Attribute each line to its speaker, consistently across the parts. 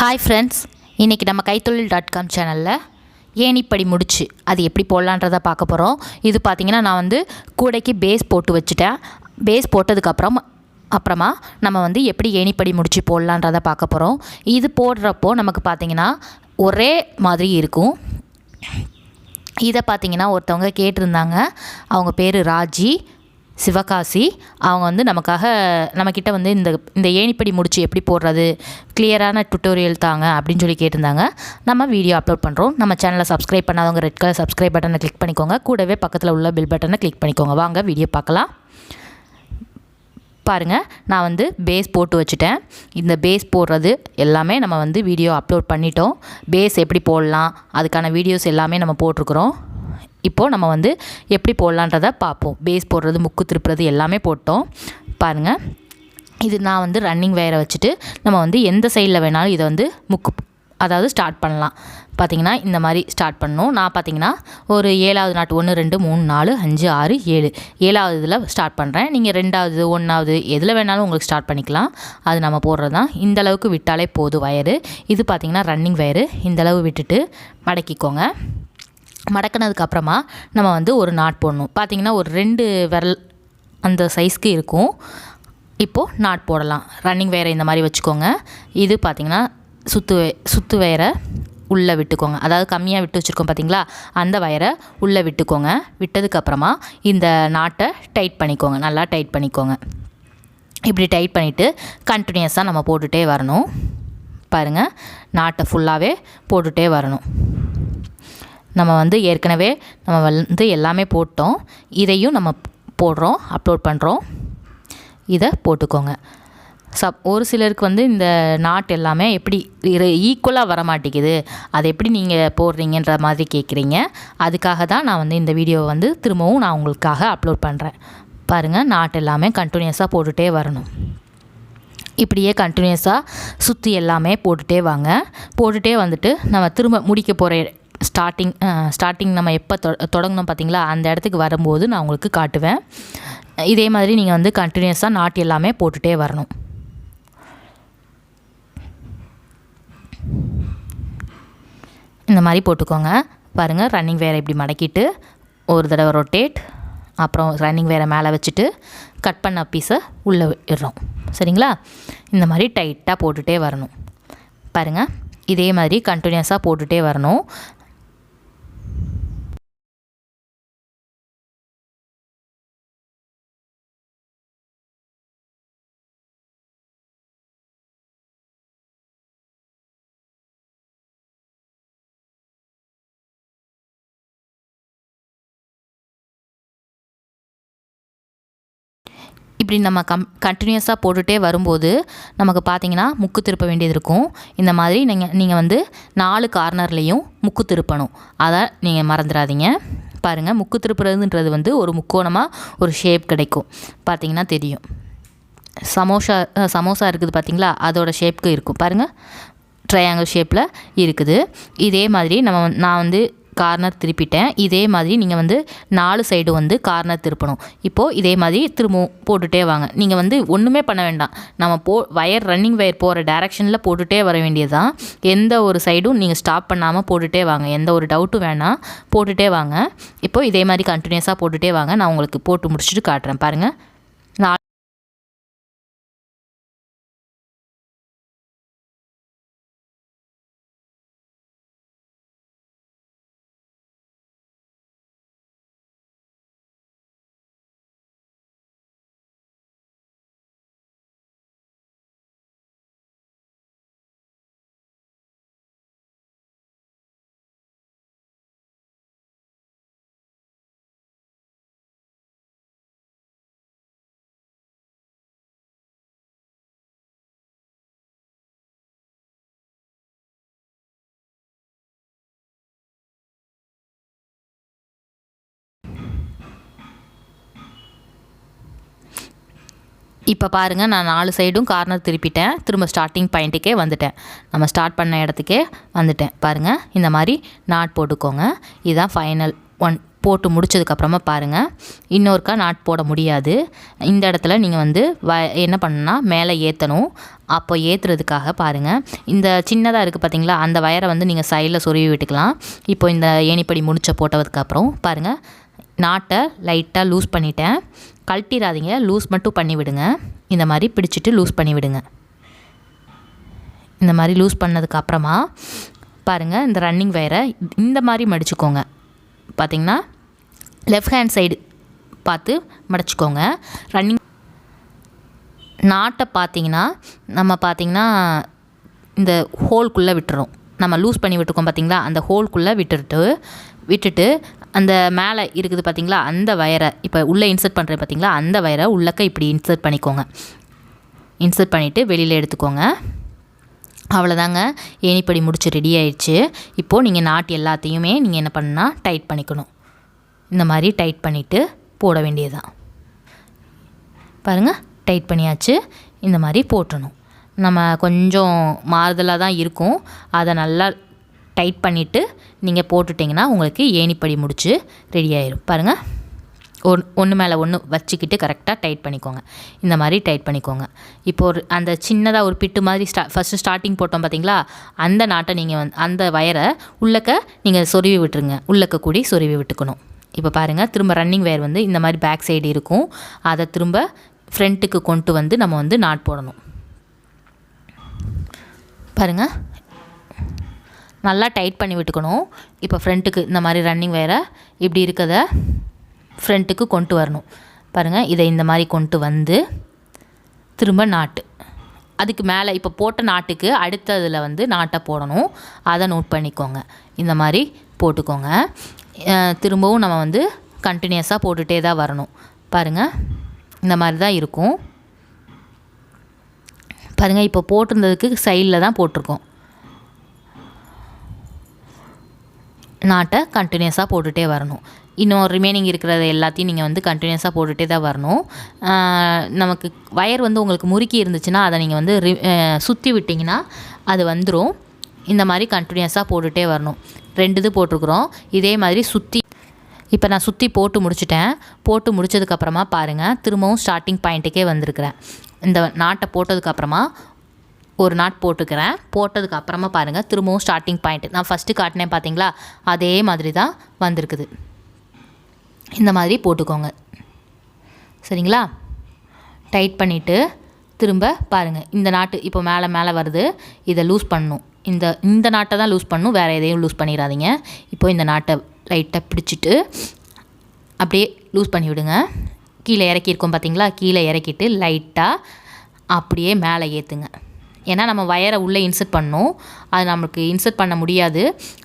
Speaker 1: Hi friends இன்றைக்கி நம்ம கைத்தொழில் டாட் காம் சேனலில் ஏணிப்படி முடிச்சு அது எப்படி போடலான்றதை பார்க்க போகிறோம் இது பார்த்திங்கன்னா நான் வந்து கூடைக்கு பேஸ் போட்டு வச்சுட்டேன். பேஸ் போட்டதுக்கப்புறம் அப்புறமா நம்ம வந்து எப்படி ஏணிப்படி முடிச்சு போடலான்றதை பார்க்க போகிறோம் இது போடுறப்போ நமக்கு பார்த்திங்கன்னா ஒரே மாதிரி இருக்கும். இதை பார்த்திங்கன்னா ஒருத்தவங்க கேட்டிருந்தாங்க. அவங்க பேர் ராஜி. சிவகாசி அவங்க வந்து நமக்காக நம்மக்கிட்ட வந்து இந்த இந்த ஏணிப்படி முடிச்சு எப்படி போடுறது கிளியரான டுட்டோரியல் தாங்க அப்படின்னு சொல்லி கேட்டிருந்தாங்க. நம்ம வீடியோ அப்லோட் பண்ணுறோம் நம்ம சேனலை சப்ஸ்கிரைப் பண்ணாதவங்க ரெட் கலர் சப்ஸ்கிரைப் பட்டனை கிளிக் பண்ணிக்கோங்க. கூடவே பக்கத்தில் உள்ள பில் பட்டனை கிளிக் பண்ணிக்கோங்க. வாங்க வீடியோ பார்க்கலாம். பாருங்கள் நான் வந்து பேஸ் போட்டு வச்சுட்டேன். இந்த பேஸ் போடுறது எல்லாமே நம்ம வந்து வீடியோ அப்லோட் பண்ணிட்டோம். பேஸ் எப்படி போடலாம் அதுக்கான வீடியோஸ் எல்லாமே நம்ம போட்டிருக்குறோம். இப்போது நம்ம வந்து எப்படி போடலான்றதை பார்ப்போம். பேஸ் போடுறது முக்கு திருப்புறது எல்லாமே போட்டோம். பாருங்கள் இது நான் வந்து ரன்னிங் வேரை வச்சுட்டு நம்ம வந்து எந்த சைடில் வேணாலும் இதை வந்து முக்கு அதாவது ஸ்டார்ட் பண்ணலாம். பார்த்தீங்கன்னா இந்த மாதிரி ஸ்டார்ட் பண்ணணும். நான் பார்த்தீங்கன்னா ஒரு ஏழாவது நாட்டு ஒன்று ரெண்டு மூணு நாலு அஞ்சு ஆறு ஏழு. ஏழாவது இதில் ஸ்டார்ட் பண்ணுறேன் நீங்கள் ரெண்டாவது ஒன்றாவது எதில் வேணாலும் உங்களுக்கு ஸ்டார்ட் பண்ணிக்கலாம். அது நம்ம போடுறது தான் இந்த அளவுக்கு விட்டாலே போதும் வயரு இது பார்த்திங்கன்னா ரன்னிங் வயரு இந்த அளவு விட்டுட்டு மடக்கிக்கோங்க. மடக்கினதுக்கப்புறமா நம்ம வந்து ஒரு நாட் போடணும். பார்த்திங்கன்னா ஒரு ரெண்டு விரல் அந்த சைஸ்க்கு இருக்கும். இப்போது நாட் போடலாம். ரன்னிங் வேரை இந்த மாதிரி வச்சுக்கோங்க. இது பார்த்திங்கன்னா சுத்து சுத்து வயரை உள்ளே விட்டுக்கோங்க. அதாவது கம்மியாக விட்டு வச்சுருக்கோம் பார்த்தீங்களா அந்த வயரை உள்ளே விட்டுக்கோங்க. விட்டதுக்கப்புறமா இந்த நாட்டை டைட் பண்ணிக்கோங்க. நல்லா டைட் பண்ணிக்கோங்க. இப்படி டைட் பண்ணிவிட்டு கண்டினியூஸாக நம்ம போட்டுகிட்டே வரணும். பாருங்கள் நாட்டை ஃபுல்லாகவே போட்டுகிட்டே வரணும். நம்ம வந்து ஏற்கனவே நம்ம வந்து எல்லாமே போட்டோம். இதையும் நம்ம போடுறோம் அப்லோட் பண்ணுறோம் இதை போட்டுக்கோங்க. சப் ஒரு சிலருக்கு வந்து இந்த நாட் எல்லாமே எப்படி ஈக்குவலாக வர மாட்டேங்குது அதை எப்படி நீங்கள் போடுறீங்கன்ற மாதிரி கேட்குறீங்க அதுக்காக தான் நான் வந்து இந்த வீடியோவை வந்து திரும்பவும் நான் உங்களுக்காக அப்லோட் பண்ணுறேன் பாருங்கள் நாட் எல்லாமே கண்டினியூஸாக போட்டுகிட்டே வரணும். இப்படியே கண்டினியூஸாக சுற்றி எல்லாமே போட்டுகிட்டே வாங்க. போட்டுகிட்டே வந்துட்டு நம்ம திரும்ப முடிக்க போகிற ஸ்டார்டிங் ஸ்டார்டிங் நம்ம எப்போ தொ தொடங்கணும் பார்த்தீங்களா அந்த இடத்துக்கு வரும்போது நான் உங்களுக்கு காட்டுவேன். இதே மாதிரி நீங்கள் வந்து கண்டினியூஸாக நாட்டு எல்லாமே போட்டுகிட்டே வரணும். இந்த மாதிரி போட்டுக்கோங்க. பாருங்கள் ரன்னிங் வேரை இப்படி மடக்கிட்டு ஒரு தடவை ரொட்டேட் அப்புறம் ரன்னிங் வேரை மேலே வச்சுட்டு கட் பண்ண பீஸை உள்ளே விடுறோம். சரிங்களா? இந்த மாதிரி டைட்டாக போட்டுகிட்டே வரணும். பாருங்கள் இதே மாதிரி கண்டினியூஸாக போட்டுகிட்டே வரணும். இப்படி நம்ம கம் கண்டினியூஸாக போட்டுகிட்டே வரும்போது நமக்கு பார்த்தீங்கன்னா முக்கு திருப்ப வேண்டியது இருக்கும். இந்த மாதிரி நீங்கள் நீங்கள் வந்து நாலு கார்னர்லேயும் முக்கு திருப்பணும். அதை நீங்கள் மறந்துடாதீங்க. பாருங்கள் முக்கு திருப்புறதுன்றது வந்து ஒரு முக்கோணமாக ஒரு ஷேப் கிடைக்கும். பார்த்தீங்கன்னா தெரியும். சமோசா சமோசா இருக்குது பார்த்திங்களா அதோட ஷேப்க்கு இருக்கும். பாருங்கள் ட்ரையாங்கிள் ஷேப்பில் இருக்குது. இதே மாதிரி நம்ம நான் வந்து கார்னர் திருப்பிட்டேன். இதே மாதிரி நீங்கள் வந்து நாலு சைடு வந்து கார்னர் திருப்பணும். இப்போது இதே மாதிரி திரும்பவும் போட்டுகிட்டே வாங்க. நீங்கள் வந்து ஒன்றுமே பண்ண வேண்டாம். நம்ம போ வயர் ரன்னிங் வயர் போகிற டேரக்ஷனில் போட்டுகிட்டே வர வேண்டியது தான் எந்த ஒரு சைடும் நீங்கள் ஸ்டாப் பண்ணாமல் போட்டுகிட்டே வாங்க. எந்த ஒரு டவுட்டும் வேணாம் போட்டுகிட்டே வாங்க. இப்போது இதே மாதிரி கண்டினியூஸாக போட்டுகிட்டே வாங்க. நான் உங்களுக்கு போட்டு முடிச்சுட்டு காட்டுறேன். பாருங்கள் இப்போ பாருங்கள் நான் நாலு சைடும் கார்னர் திருப்பிட்டேன். திரும்ப ஸ்டார்டிங் பாயிண்ட்டுக்கே வந்துட்டேன். நம்ம ஸ்டார்ட் பண்ண இடத்துக்கே வந்துட்டேன். பாருங்கள் இந்த மாதிரி நாட் போட்டுக்கோங்க. இதுதான் ஃபைனல் ஒன் போட்டு முடிச்சதுக்கப்புறமா பாருங்கள் இன்னொருக்கா நாட் போட முடியாது. இந்த இடத்துல நீங்கள் வந்து வ என்ன பண்ணணும்னா மேலே ஏற்றணும் அப்போ ஏற்றுறதுக்காக பாருங்கள் இந்த சின்னதாக இருக்குது பார்த்தீங்களா அந்த வயரை வந்து நீங்கள் சைடில் சொருவி விட்டுக்கலாம். இப்போ இந்த ஏணிப்படி முடிச்ச போட்டதுக்கப்புறம் பாருங்கள் நாட்டை லைட்டாக லூஸ் பண்ணிட்டேன். கழட்டிடாதீங்க லூஸ் மட்டும் பண்ணி விடுங்க இந்த மாதிரி பிடிச்சிட்டு லூஸ் பண்ணி விடுங்க இந்த மாதிரி லூஸ் பண்ணதுக்கு அப்புறமா பாருங்கள் இந்த ரன்னிங் வயரை இந்த மாதிரி மடிச்சுக்கோங்க. பார்த்தீங்கன்னா லெஃப்ட் ஹேண்ட் சைடு பார்த்து மடிச்சுக்கோங்க. ரன்னிங் நாட்டை பார்த்திங்கன்னா நம்ம பார்த்திங்கன்னா இந்த ஹோல்குள்ளே விட்டுறோம். நம்ம லூஸ் பண்ணி விட்டுருக்கோம் பார்த்தீங்களா அந்த ஹோல்குள்ளே விட்டுட்டு விட்டுட்டு அந்த மேலே இருக்குது பார்த்தீங்களா அந்த வயரை இப்போ உள்ளே இன்சர்ட் பண்ணுறது பார்த்தீங்களா அந்த வயரை உள்ளக்க இப்படி இன்சர்ட் பண்ணிக்கோங்க. இன்சர்ட் பண்ணிவிட்டு வெளியில் எடுத்துக்கோங்க. அவ்வளோதாங்க ஏணிப்படி முடிச்சு ரெடி ஆயிடுச்சு. இப்போது நீங்கள் நாட்டு எல்லாத்தையுமே நீங்கள் என்ன பண்ணால் டைட் பண்ணிக்கணும். இந்த மாதிரி டைட் பண்ணிவிட்டு போட வேண்டியதுதான். பாருங்கள் டைட் பண்ணியாச்சு. இந்த மாதிரி போட்டணும். நம்ம கொஞ்சம் மாறுதலாக தான் இருக்கும். அதை நல்லா டைட் பண்ணிவிட்டு நீங்கள் போட்டுட்டிங்கன்னா உங்களுக்கு ஏணிப்படி முடிச்சு ரெடி ஆயிரும். பாருங்கள் ஒன் ஒன்று மேலே ஒன்று வச்சுக்கிட்டு கரெக்டாக டைட் பண்ணிக்கோங்க. இந்த மாதிரி டைட் பண்ணிக்கோங்க. இப்போ ஒரு அந்த சின்னதாக ஒரு பிட்டு மாதிரி ஸ்டா ஃபஸ்ட்டு ஸ்டார்டிங் போட்டோம் பார்த்தீங்களா அந்த நாட்டை நீங்கள் வந்து அந்த வயரை உள்ளக்க நீங்கள் சொருவி விட்டுருங்க. உள்ளக்க கூடி சொருவி விட்டுக்கணும். இப்போ பாருங்கள் திரும்ப ரன்னிங் வயர் வந்து இந்த மாதிரி பேக் சைடு இருக்கும். அதை திரும்ப ஃப்ரண்ட்டுக்கு கொண்டு வந்து நம்ம வந்து நாட் போடணும். பாருங்கள் நல்லா டைட் பண்ணி விட்டுக்கணும். இப்போ ஃப்ரண்ட்டுக்கு இந்த மாதிரி ரன்னிங் வயரை இப்படி இருக்கதை ஃப்ரண்ட்டுக்கு கொண்டு வரணும். பாருங்கள் இதை இந்த மாதிரி கொண்டு வந்து திரும்ப நாட்டு. அதுக்கு மேலே இப்போ போட்ட நாட்டுக்கு அடுத்ததில் வந்து நாட்டை போடணும். அதை நோட் பண்ணிக்கோங்க. இந்த மாதிரி போட்டுக்கோங்க. திரும்பவும் நம்ம வந்து கண்டினியூஸாக போட்டுகிட்டே தான் வரணும். பாருங்கள் இந்த மாதிரி தான் இருக்கும். பாருங்கள் இப்போ போட்டிருந்ததுக்கு சைடில் தான் போட்டிருக்கோம். நாட்டை கண்டினியூஸாக போட்டுகிட்டே வரணும். இன்னும் ரிமைனிங் இருக்கிறத எல்லாத்தையும் நீங்கள் வந்து கண்டினியூஸாக போட்டுகிட்டே தான் வரணும். நமக்கு வயர் வந்து உங்களுக்கு முறுக்கி இருந்துச்சுன்னா அதை நீங்கள் வந்து ரி சுற்றி விட்டிங்கன்னா அது வந்துடும் இந்த மாதிரி கண்டினியூஸாக போட்டுகிட்டே வரணும். ரெண்டு இது போட்டிருக்குறோம். இதே மாதிரி சுற்றி இப்போ நான் சுற்றி போட்டு முடிச்சிட்டேன். போட்டு முடிச்சதுக்கப்புறமா பாருங்கள் திரும்பவும் ஸ்டார்டிங் பாயிண்ட்டுக்கே வந்திருக்கிறேன். இந்த நாட்டை போட்டதுக்கப்புறமா ஒரு நாட் போட்டுக்கிறேன். போட்டதுக்கு அப்புறமா பாருங்கள் திரும்பவும் ஸ்டார்டிங் பாயிண்ட் நான் ஃபஸ்ட்டு காட்டினேன் பார்த்தீங்களா அதே மாதிரி தான் வந்திருக்குது. இந்த மாதிரி போட்டுக்கோங்க. சரிங்களா? டைட் பண்ணிவிட்டு திரும்ப பாருங்கள் இந்த நாட்டு இப்போ மேலே மேலே வருது. இதை லூஸ் பண்ணணும். இந்த இந்த நாட்டை தான் லூஸ் பண்ணணும். வேறு எதையும் லூஸ் பண்ணிடாதீங்க. இப்போ இந்த நாட்டை லைட்டாக பிடிச்சிட்டு அப்படியே லூஸ் பண்ணி விடுங்க. கீழே இறக்கியிருக்கோம் பார்த்தீங்களா கீழே இறக்கிட்டு லைட்டாக அப்படியே மேலே ஏற்றுங்க ஏன்னா நம்ம வயரை உள்ளே இன்சர்ட் பண்ணோம். அது நம்மளுக்கு இன்சர்ட் பண்ண முடியாது.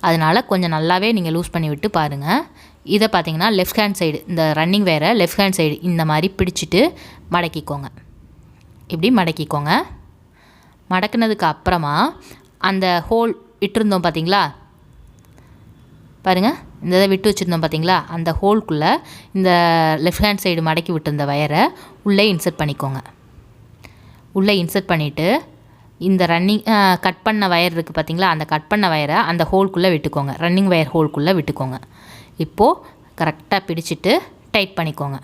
Speaker 1: அதனால் கொஞ்சம் நல்லாவே நீங்கள் லூஸ் பண்ணி விட்டு பாருங்கள் இதை பார்த்தீங்கன்னா லெஃப்ட் ஹேண்ட் சைடு இந்த ரன்னிங் வயரை லெஃப்ட் ஹேண்ட் சைடு இந்த மாதிரி பிடிச்சிட்டு மடக்கிக்கோங்க. இப்படி மடக்கிக்கோங்க. மடக்குனதுக்கு அப்புறமா அந்த ஹோல் விட்டுருந்தோம் பார்த்தீங்களா? பாருங்கள் இந்த இதை விட்டு வச்சுருந்தோம் பார்த்தீங்களா? அந்த ஹோல்குள்ளே இந்த லெஃப்ட் ஹேண்ட் சைடு மடக்கி விட்டுருந்த வயரை உள்ளே இன்சர்ட் பண்ணிக்கோங்க. உள்ளே இன்சர்ட் பண்ணிவிட்டு இந்த ரன்னிங் கட் பண்ண வயர் இருக்குது பார்த்தீங்களா அந்த கட் பண்ண வயரை அந்த ஹோல்குள்ளே விட்டுக்கோங்க. ரன்னிங் வயர் ஹோல்குள்ளே விட்டுக்கோங்க. இப்போது கரெக்டாக பிடிச்சிட்டு டைட் பண்ணிக்கோங்க.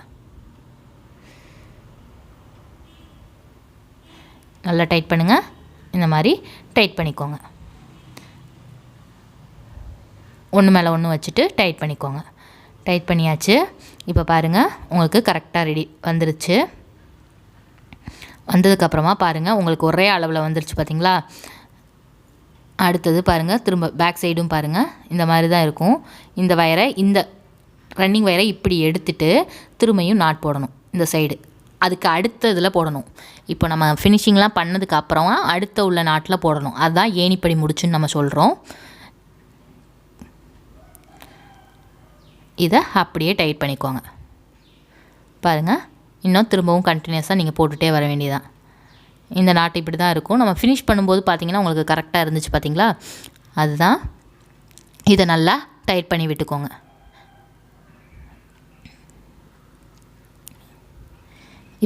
Speaker 1: நல்லா டைட் பண்ணுங்கள் இந்த மாதிரி டைட் பண்ணிக்கோங்க. ஒன்று மேலே ஒன்று வச்சுட்டு டைட் பண்ணிக்கோங்க. டைட் பண்ணியாச்சு. இப்போ பாருங்கள் உங்களுக்கு கரெக்டாக ரெடி வந்துருச்சு. வந்ததுக்கப்புறமா பாருங்கள் உங்களுக்கு ஒரே அளவில் வந்துருச்சு பார்த்தீங்களா அடுத்தது பாருங்கள் திரும்ப பேக் சைடும் பாருங்கள் இந்த மாதிரி தான் இருக்கும். இந்த வயரை இந்த ரன்னிங் வயரை இப்படி எடுத்துட்டு திரும்பியும் நாட் போடணும் இந்த சைடு அதுக்கு அடுத்த இதில் போடணும். இப்போ நம்ம ஃபினிஷிங்லாம் பண்ணதுக்கு அப்புறமா அடுத்த உள்ள நாட்டில் போடணும். அதுதான் ஏணிப்படி முடிச்சுன்னு நம்ம சொல்கிறோம் இதை அப்படியே டைட் பண்ணிக்கோங்க. பாருங்கள் இன்னும் திரும்பவும் கண்டினியூஸாக நீங்கள் போட்டுகிட்டே வர வேண்டியதான் இந்த நாட்டு இப்படி தான் இருக்கும். நம்ம ஃபினிஷ் பண்ணும்போது பார்த்தீங்கன்னா உங்களுக்கு கரெக்டாக இருந்துச்சு பார்த்தீங்களா அதுதான். இதை நல்லா டைட் பண்ணி விட்டுக்கோங்க.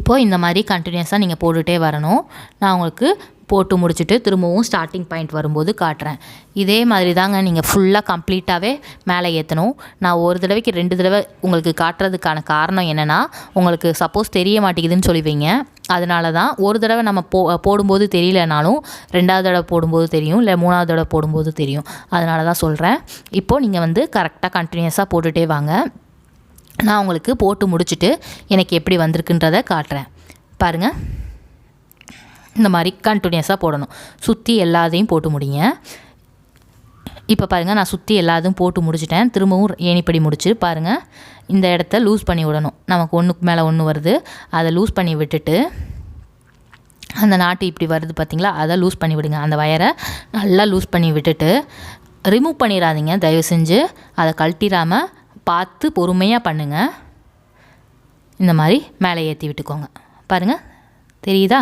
Speaker 1: இப்போது இந்த மாதிரி கண்டினியூஸாக நீங்கள் போட்டுகிட்டே வரணும். நான் உங்களுக்கு போட்டு முடிச்சுட்டு திரும்பவும் ஸ்டார்டிங் பாயிண்ட் வரும்போது காட்டுறேன். இதே மாதிரி தாங்க நீங்கள் ஃபுல்லாக கம்ப்ளீட்டாகவே மேலே ஏற்றணும் நான் ஒரு தடவைக்கு ரெண்டு தடவை உங்களுக்கு காட்டுறதுக்கான காரணம் என்னென்னா உங்களுக்கு சப்போஸ் தெரிய மாட்டேங்குதுன்னு சொல்லுவீங்க. அதனால தான் ஒரு தடவை நம்ம போ போடும்போது தெரியலனாலும் ரெண்டாவது தடவை போடும்போது தெரியும் இல்லை மூணாவது தடவை போடும்போது தெரியும். அதனால தான் சொல்கிறேன் இப்போது நீங்கள் வந்து கரெக்டாக கண்டினியூஸாக போட்டுகிட்டே வாங்க. நான் உங்களுக்கு போட்டு முடிச்சுட்டு எனக்கு எப்படி வந்திருக்குன்றதை காட்டுறேன். பாருங்கள் இந்த மாதிரி கண்டினியூஸாக போடணும். சுற்றி எல்லாத்தையும் போட்டு முடிங்க. இப்போ பாருங்கள் நான் சுற்றி எல்லாத்தையும் போட்டு முடிச்சிட்டேன். திரும்பவும் ஏணிப்படி முடிச்சு பாருங்கள் இந்த இடத்த லூஸ் பண்ணி விடணும். நமக்கு ஒன்றுக்கு மேலே ஒன்று வருது. அதை லூஸ் பண்ணி விட்டுட்டு அந்த நாட்டு இப்படி வருது பார்த்திங்களா அதை லூஸ் பண்ணி விடுங்க. அந்த வயரை நல்லா லூஸ் பண்ணி விட்டுட்டு ரிமூவ் பண்ணிடாதீங்க தயவு செஞ்சு அதை கழட்டிடாமல் பார்த்து பொறுமையாக பண்ணுங்கள் இந்த மாதிரி மேலே ஏற்றி விட்டுக்கோங்க. பாருங்கள் தெரியுதா?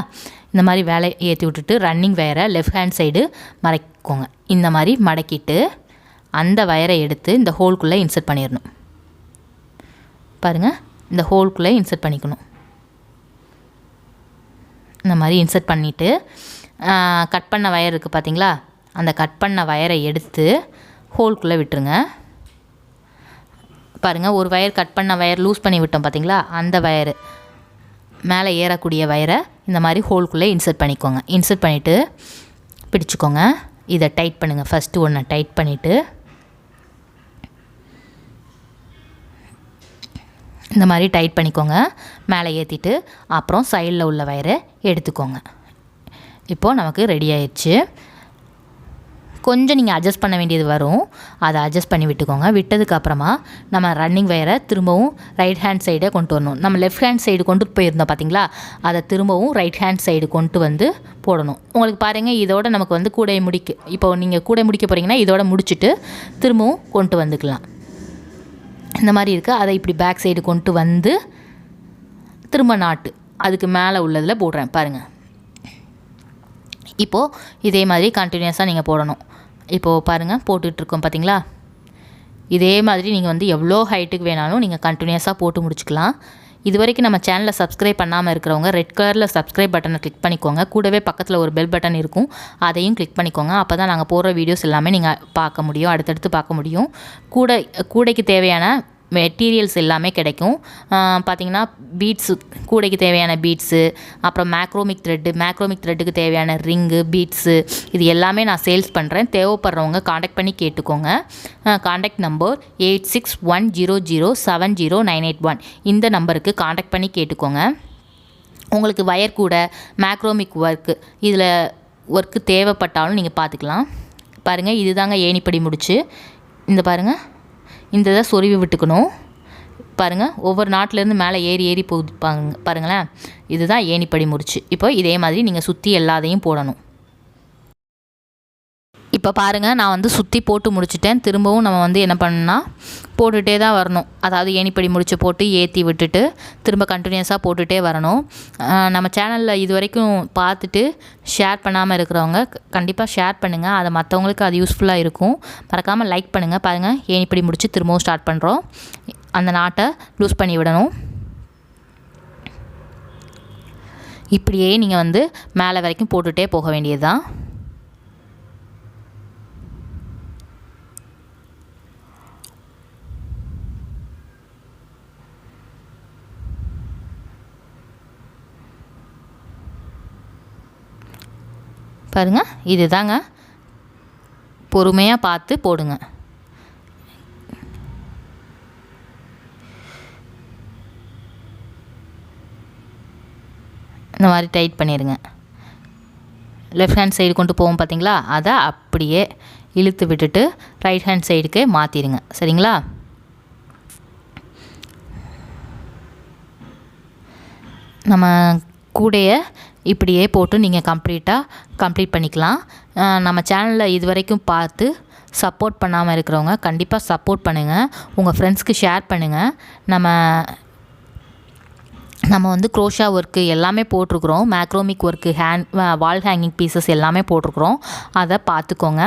Speaker 1: இந்த மாதிரி வேலை ஏற்றி விட்டுட்டு ரன்னிங் வயரை லெஃப்ட் ஹேண்ட் சைடு மறைக்கோங்க. இந்த மாதிரி மடக்கிட்டு அந்த வயரை எடுத்து இந்த ஹோல்குள்ளே இன்சர்ட் பண்ணிடணும் பாருங்கள் இந்த ஹோல்குள்ளே இன்சர்ட் பண்ணிக்கணும். இந்த மாதிரி இன்சர்ட் பண்ணிவிட்டு கட் பண்ண வயர் இருக்குது பார்த்தீங்களா அந்த கட் பண்ண வயரை எடுத்து ஹோல்குள்ளே விட்டுருங்க. பாருங்கள் ஒரு வயர் கட் பண்ண வயர் லூஸ் பண்ணி விட்டோம் பார்த்தீங்களா அந்த வயரு மேலே ஏறக்கூடிய வயரை இந்த மாதிரி ஹோல்குள்ளே இன்சர்ட் பண்ணிக்கோங்க. இன்சர்ட் பண்ணிவிட்டு பிடிச்சிக்கோங்க. இதை டைட் பண்ணுங்கள் ஃபஸ்ட்டு ஒன்று டைட் பண்ணிவிட்டு இந்த மாதிரி டைட் பண்ணிக்கோங்க. மேலே ஏற்றிட்டு அப்புறம் சைடில் உள்ள வயரை எடுத்துக்கோங்க. இப்போது நமக்கு ரெடி ஆயிடுச்சு கொஞ்சம் நீங்கள் அட்ஜஸ்ட் பண்ண வேண்டியது வரும். அதை அட்ஜஸ்ட் பண்ணி விட்டுக்கோங்க. விட்டதுக்கப்புறமா நம்ம ரன்னிங் வயரை திரும்பவும் ரைட் ஹேண்ட் சைடே கொண்டு வரணும். நம்ம லெஃப்ட் ஹேண்ட் சைடு கொண்டு போயிருந்தோம் பார்த்தீங்களா அதை திரும்பவும் ரைட் ஹேண்ட் சைடு கொண்டு வந்து போடணும். உங்களுக்கு பாருங்கள் இதோட நமக்கு வந்து கூடை முடிக்க இப்போ நீங்கள் கூடை முடிக்க போகிறீங்கன்னா இதோட முடிச்சுட்டு திரும்பவும் கொண்டு வந்துக்கலாம். இந்த மாதிரி இருக்குது அதை இப்படி பேக் சைடு கொண்டு வந்து திரும்ப நாட்டு. அதுக்கு மேலே உள்ளதில் போடுறேன். பாருங்கள் இப்போது இதே மாதிரி கண்டினியூஸாக நீங்கள் போடணும். இப்போது பாருங்கள் போட்டுட்ருக்கோம் பார்த்தீங்களா இதே மாதிரி நீங்கள் வந்து எவ்வளோ ஹைட்டுக்கு வேணாலும் நீங்கள் கண்டினியூஸாக போட்டு முடிச்சுக்கலாம். இது வரைக்கும் நம்ம சேனலை சப்ஸ்கிரைப் பண்ணாமல் இருக்கிறவங்க ரெட் கலரில் சப்ஸ்கிரைப் பட்டனை கிளிக் பண்ணிக்கோங்க. கூடவே பக்கத்தில் ஒரு பெல் பட்டன் இருக்கும். அதையும் கிளிக் பண்ணிக்கோங்க. அப்போ தான் நாங்கள் போடுற வீடியோஸ் எல்லாமே நீங்கள் பார்க்க முடியும். அடுத்தடுத்து பார்க்க முடியும். கூடை கூடைக்கு தேவையான மெட்டீரியல்ஸ் எல்லாமே கிடைக்கும். பார்த்திங்கன்னா பீட்ஸு கூடைக்கு தேவையான பீட்ஸு அப்புறம் மேக்ரோமிக் த்ரெட்டு மேக்ரோமிக் த்ரெட்டுக்கு தேவையான ரிங்கு பீட்ஸு இது எல்லாமே நான் சேல்ஸ் பண்ணுறேன் தேவைப்படுறவங்க காண்டாக்ட் பண்ணி கேட்டுக்கோங்க. Contact number eight six one zero zero seven zero nine eight one இந்த நம்பருக்கு காண்டாக்ட் பண்ணி கேட்டுக்கோங்க. உங்களுக்கு வயர் கூட மேக்ரோமிக் ஒர்க்கு இதில் ஒர்க்கு தேவைப்பட்டாலும் நீங்கள் பார்த்துக்கலாம் பாருங்கள் இது தாங்க ஏணிப்படி முடிச்சு. இந்த பாருங்கள் இந்த இதை சொருவி விட்டுக்கணும். பாருங்கள் ஒவ்வொரு நாட்டிலேருந்து மேலே ஏறி ஏறி போகுது பாருங்களேன். இதுதான் ஏணிப்படி முடிச்சு. இப்போ இதே மாதிரி நீங்கள் சுற்றி எல்லாத்தையும் போடணும். இப்போ பாருங்கள் நான் வந்து சுற்றி போட்டு முடிச்சிட்டேன். திரும்பவும் நம்ம வந்து என்ன பண்ணணும்னா போட்டுகிட்டே தான் வரணும். அதாவது ஏணிப்படி முடிச்சு போட்டு ஏற்றி விட்டுட்டு திரும்ப கண்டினியூஸாக போட்டுகிட்டே வரணும். நம்ம சேனலில் இது வரைக்கும் பார்த்துட்டு ஷேர் பண்ணாமல் இருக்கிறவங்க கண்டிப்பாக ஷேர் பண்ணுங்கள் அதை மற்றவங்களுக்கு அது யூஸ்ஃபுல்லாக இருக்கும். மறக்காமல் லைக் பண்ணுங்கள் பாருங்கள் ஏணிப்படி முடித்து திரும்பவும் ஸ்டார்ட் பண்ணுறோம் அந்த நாட்டை லூஸ் பண்ணி விடணும். இப்படியே நீங்கள் வந்து மேலே வரைக்கும் போட்டுகிட்டே போக வேண்டியது தான் பாருங்கள் இது தாங்க பொறுமையாக பார்த்து போடுங்க. இந்த மாதிரி டைட் பண்ணிடுங்க லெஃப்ட் ஹேண்ட் சைடு கொண்டு போவோம் பார்த்தீங்களா அதை அப்படியே இழுத்து விட்டுட்டு ரைட் ஹேண்ட் சைடுக்கே மாற்றிடுங்க சரிங்களா? நம்ம கூடைய இப்படியே போட்டு நீங்கள் கம்ப்ளீட்டாக கம்ப்ளீட் பண்ணிக்கலாம். நம்ம சேனலில் இது வரைக்கும் பார்த்து சப்போர்ட் பண்ணாமல் இருக்கிறவங்க கண்டிப்பாக சப்போர்ட் பண்ணுங்கள் உங்கள் ஃப்ரெண்ட்ஸ்க்கு ஷேர் பண்ணுங்கள் நம்ம நம்ம வந்து க்ரோஷா ஒர்க்கு எல்லாமே போட்டிருக்குறோம். மேக்ரோமிக் work hand wall hanging pieces எல்லாமே போட்டிருக்குறோம். அதை பார்த்துக்கோங்க.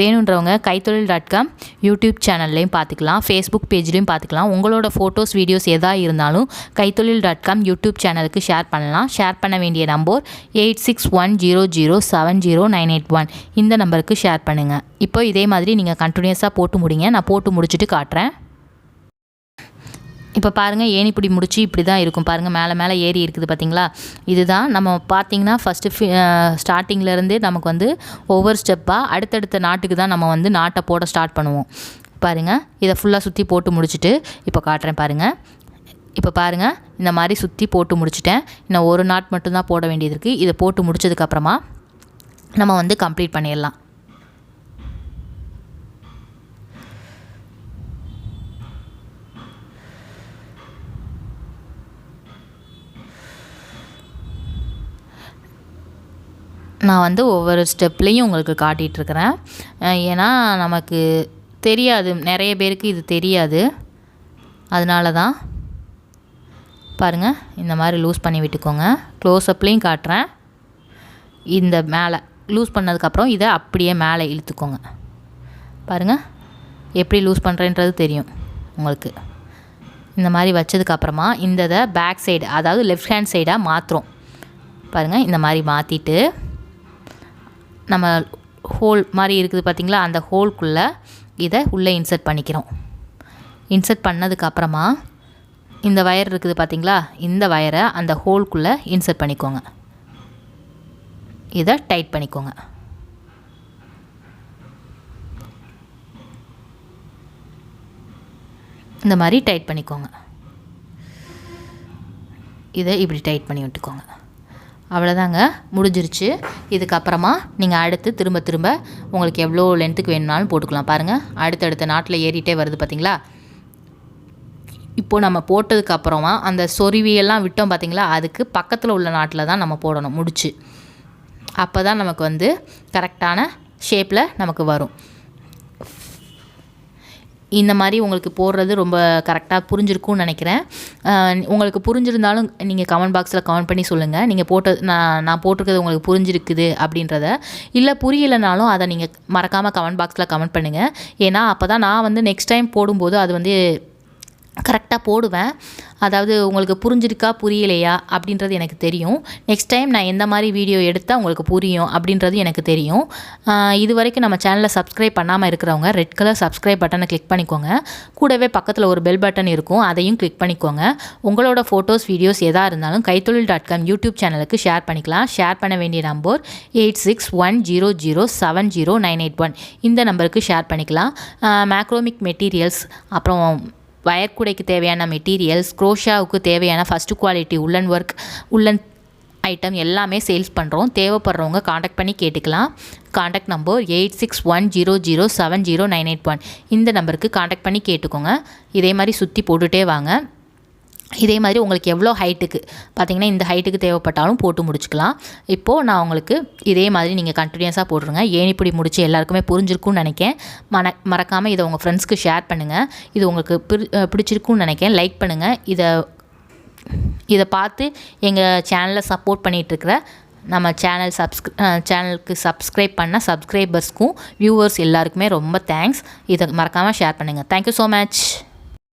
Speaker 1: வேணுன்றவங்க கைத்தொழில் டாட் காம் யூடியூப் சேனல்லையும் பார்த்துக்கலாம். ஃபேஸ்புக் பேஜ்லேயும் பார்த்துக்கலாம். உங்களோட ஃபோட்டோஸ் வீடியோஸ் எதாக இருந்தாலும் கைத்தொழில் டாட் காம் யூடியூப் சேனலுக்கு ஷேர் பண்ணலாம். ஷேர் பண்ண வேண்டிய number eight six one zero zero seven zero nine eight one இந்த நம்பருக்கு ஷேர் பண்ணுங்கள் இப்போ இதே மாதிரி நீங்கள் கண்டினியூஸாக போட்டு முடிங்க. நான் போட்டு முடிச்சுட்டு காட்டுறேன். இப்போ பாருங்கள் ஏணிப்பிடி முடிச்சு இப்படி தான் இருக்கும். பாருங்கள் மேலே மேலே ஏறி இருக்குது பார்த்தீங்களா இதுதான் நம்ம பார்த்தீங்கன்னா ஃபஸ்ட்டு ஸ்டார்டிங்லேருந்தே நமக்கு வந்து ஒவ்வொரு ஸ்டெப்பாக அடுத்தடுத்த நாட்டுக்கு தான் நம்ம வந்து நாட்டை போட ஸ்டார்ட் பண்ணுவோம். பாருங்கள் இதை ஃபுல்லாக சுற்றி போட்டு முடிச்சுட்டு இப்போ காட்டுறேன் பாருங்கள் இப்போ பாருங்கள் இந்த மாதிரி சுற்றி போட்டு முடிச்சிட்டேன். இன்னும் ஒரு நாட் மட்டும்தான் போட வேண்டியது இருக்குது இதை போட்டு முடிச்சதுக்கப்புறமா நம்ம வந்து கம்ப்ளீட் பண்ணிடலாம். நான் வந்து ஒவ்வொரு ஸ்டெப்லேயும் உங்களுக்கு காட்டிகிட்ருக்குறேன். ஏன்னா நமக்கு தெரியாது. நிறைய பேருக்கு இது தெரியாது. அதனால தான் பாருங்கள் இந்த மாதிரி லூஸ் பண்ணி விட்டுக்கோங்க. க்ளோஸ்அப்லேயும் காட்டுறேன். இந்த மேலே லூஸ் பண்ணதுக்கப்புறம் இதை அப்படியே மேலே இழுத்துக்கோங்க. பாருங்கள் எப்படி லூஸ் பண்ணுறேன்றது தெரியும் உங்களுக்கு. இந்த மாதிரி வச்சதுக்கப்புறமா இந்த இதை பேக் சைடு அதாவது லெஃப்ட் ஹேண்ட் சைடாக மாற்றுறோம் பாருங்கள் இந்த மாதிரி மாற்றிட்டு நம்ம ஹோல் மாதிரி இருக்குது பார்த்திங்களா? அந்த ஹோல்குள்ளே இதை உள்ளே இன்சர்ட் பண்ணிக்கிறோம். இன்சர்ட் பண்ணதுக்கப்புறமா இந்த வயர் இருக்குது பார்த்திங்களா? இந்த வயரை அந்த ஹோல்குள்ளே இன்சர்ட் பண்ணிக்கோங்க. இதை டைட் பண்ணிக்கோங்க. இந்த மாதிரி டைட் பண்ணிக்கோங்க. இதை இப்படி டைட் பண்ணி விட்டுக்கோங்க. அவ்வளோதாங்க முடிஞ்சிருச்சு. இதுக்கப்புறமா நீங்கள் அடுத்து திரும்ப திரும்ப உங்களுக்கு எவ்வளோ லென்த்துக்கு வேணும்னாலும் போட்டுக்கலாம். பாருங்கள் அடுத்தடுத்த நாட்டில் ஏறிட்டே வருது பார்த்திங்களா இப்போது நம்ம போட்டதுக்கு அப்புறமா அந்த சொருவியெல்லாம் விட்டோம் பார்த்திங்களா அதுக்கு பக்கத்தில் உள்ள நாட்டில் தான் நம்ம போடணும். முடிச்சு. அப்போ தான் நமக்கு வந்து கரெக்டான ஷேப்பில் நமக்கு வரும். இந்த மாதிரி உங்களுக்கு போடுறது ரொம்ப கரெக்டாக புரிஞ்சிருக்கும்னு நினைக்கிறேன். உங்களுக்கு புரிஞ்சிருந்தாலும் நீங்கள் கமெண்ட் பாக்ஸில் கமெண்ட் பண்ணி சொல்லுங்கள் நீங்கள் போட்டது நான் நான் போட்டிருக்கிறது உங்களுக்கு புரிஞ்சிருக்குது அப்படின்றத. இல்லை புரியலைனாலும் அதை நீங்கள் மறக்காமல் கமெண்ட் பாக்ஸில் கமெண்ட் பண்ணுங்கள் ஏன்னா அப்போ தான் நான் வந்து நெக்ஸ்ட் டைம் போடும்போது அது வந்து கரெக்டாக போடுவேன். அதாவது உங்களுக்கு புரிஞ்சிருக்கா புரியலையா அப்படின்றது எனக்கு தெரியும். நெக்ஸ்ட் டைம் நான் எந்த மாதிரி வீடியோ எடுத்தால் உங்களுக்கு புரியும் அப்படின்றது எனக்கு தெரியும். இது வரைக்கும் நம்ம சேனலை சப்ஸ்கிரைப் பண்ணாமல் இருக்கிறவங்க ரெட் கலர் சப்ஸ்கிரைப் பட்டனை கிளிக் பண்ணிக்கோங்க. கூடவே பக்கத்தில் ஒரு பெல் பட்டன் இருக்கும் அதையும் கிளிக் பண்ணிக்கோங்க. உங்களோட ஃபோட்டோஸ் வீடியோஸ் எதாக இருந்தாலும் கைத்தொழில் டாட் காம் யூடியூப் சேனலுக்கு ஷேர் பண்ணிக்கலாம். ஷேர் பண்ண வேண்டிய number eight six one zero zero seven zero nine eight one இந்த நம்பருக்கு ஷேர் பண்ணிக்கலாம். மேக்ரோமிக் மெட்டீரியல்ஸ் அப்புறம் வயர்குடைக்கு தேவையான மெட்டீரியல்ஸ் க்ரோஷாவுக்கு தேவையான first quality woollen work woollen item எல்லாமே சேல்ஸ் பண்ணுறோம் தேவைப்படுறவங்க காண்டாக்ட் பண்ணி கேட்டுக்கலாம். Contact number eight six one zero zero seven zero nine eight one இந்த நம்பருக்கு காண்டாக்ட் பண்ணி கேட்டுக்கோங்க. இதே மாதிரி சுற்றி போட்டுகிட்டே வாங்க. இதே மாதிரி உங்களுக்கு எவ்வளோ ஹைட்டுக்கு பார்த்தீங்கன்னா இந்த ஹைட்டுக்கு தேவைப்பட்டாலும் போட்டு முடிச்சுக்கலாம். இப்போது நான் உங்களுக்கு இதே மாதிரி நீங்கள் கண்டினியூஸாக போட்டுருங்க ஏனிப்படி முடிச்சு எல்லாருக்குமே புரிஞ்சிருக்கும்னு நினைக்கேன். மன மறக்காமல் இதை உங்கள் ஃப்ரெண்ட்ஸ்க்கு ஷேர் பண்ணுங்கள் இது உங்களுக்கு பிடிச்சிருக்குன்னு நினைக்கேன். நினைக்கிறேன் லைக் பண்ணுங்கள் இதை இதை பார்த்து எங்கள் சேனலை சப்போர்ட் பண்ணிகிட்ருக்கிற நம்ம சேனல் சப்ஸ்க் சேனலுக்கு சப்ஸ்கிரைப் பண்ண சப்ஸ்கிரைபர்ஸ்க்கும் வியூவர்ஸ் எல்லாருக்குமே ரொம்ப தேங்க்ஸ் இதை மறக்காமல் ஷேர் பண்ணுங்கள் தேங்க்யூ ஸோ மச்